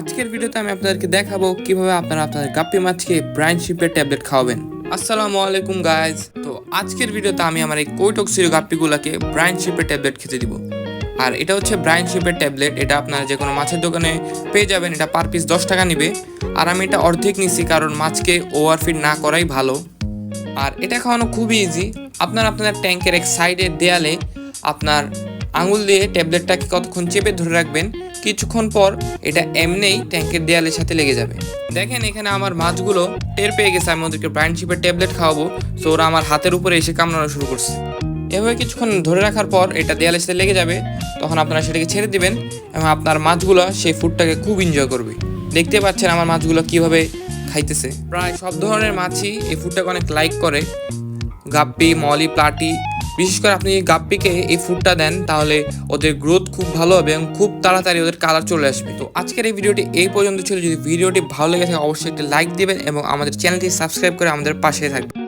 আজকের ভিডিওতে আমি আপনাদেরকে দেখাবো কীভাবে আপনারা আপনাদের গাপ্পি মাছকে ব্রাইন শিপের ট্যাবলেট খাওয়াবেন। আসসালামু আলাইকুম গাইজ তো আজকের ভিডিওতে আমি আমার এই কৈটক্সির গাপ্পিগুলোকে ব্রাইন শিপের ট্যাবলেট খেতে দিব। আর এটা হচ্ছে ব্রাইন শিপের ট্যাবলেট এটা আপনারা যে কোনো মাছের দোকানে পেয়ে যাবেন, এটা পার পিস দশ টাকা নিবে। আর আমি এটা অর্ধেক নিচ্ছি কারণ মাছকে ওভারফিড না করাই ভালো। আর এটা খাওয়ানো খুবই ইজি আপনার আপনার ট্যাঙ্কের এক সাইডের দেয়ালে আপনার আঙুল দিয়ে ট্যাবলেটটাকে কতক্ষণ চেপে ধরে রাখবেন, কিছুক্ষণ পর এটা এমনিই ট্যাঙ্কের দেয়ালের সাথে লেগে যাবে। দেখেন এখানে আমার মাছগুলো টের পেয়ে গেছে, আমি ওদেরকে ব্রাইন শিপের ট্যাবলেট খাওয়াবো। তো ওরা আমার হাতের উপরে এসে কামড়ানো শুরু করছে। এভাবে কিছুক্ষণ ধরে রাখার পর এটা দেয়ালের সাথে লেগে যাবে, তখন আপনারা সেটাকে ছেড়ে দিবেন এবং আপনার মাছগুলো সেই ফুডটাকে খুব এনজয় করবে। দেখতে পাচ্ছেন আমার মাছগুলো কীভাবে খাইতেছে। প্রায় সব ধরনের মাছই এই ফুডটাকে অনেক লাইক করে। গাপ্পি, মলি, প্লাটি বিশেষ করে আপনি গাপ্পিকে এই ফুডটা দেন, তাহলে ওদের গ্রোথ খুব ভালো হবে এবং খুব তাড়াতাড়ি ওদের কালার চলে আসবে। তো আজকের এই ভিডিওটি এই পর্যন্ত ছিল। যদি ভিডিওটি ভালো লেগে থাকে, অবশ্যই একটি লাইক দেবেন এবং আমাদের চ্যানেলটি সাবস্ক্রাইব করে আমাদের পাশে থাকবেন।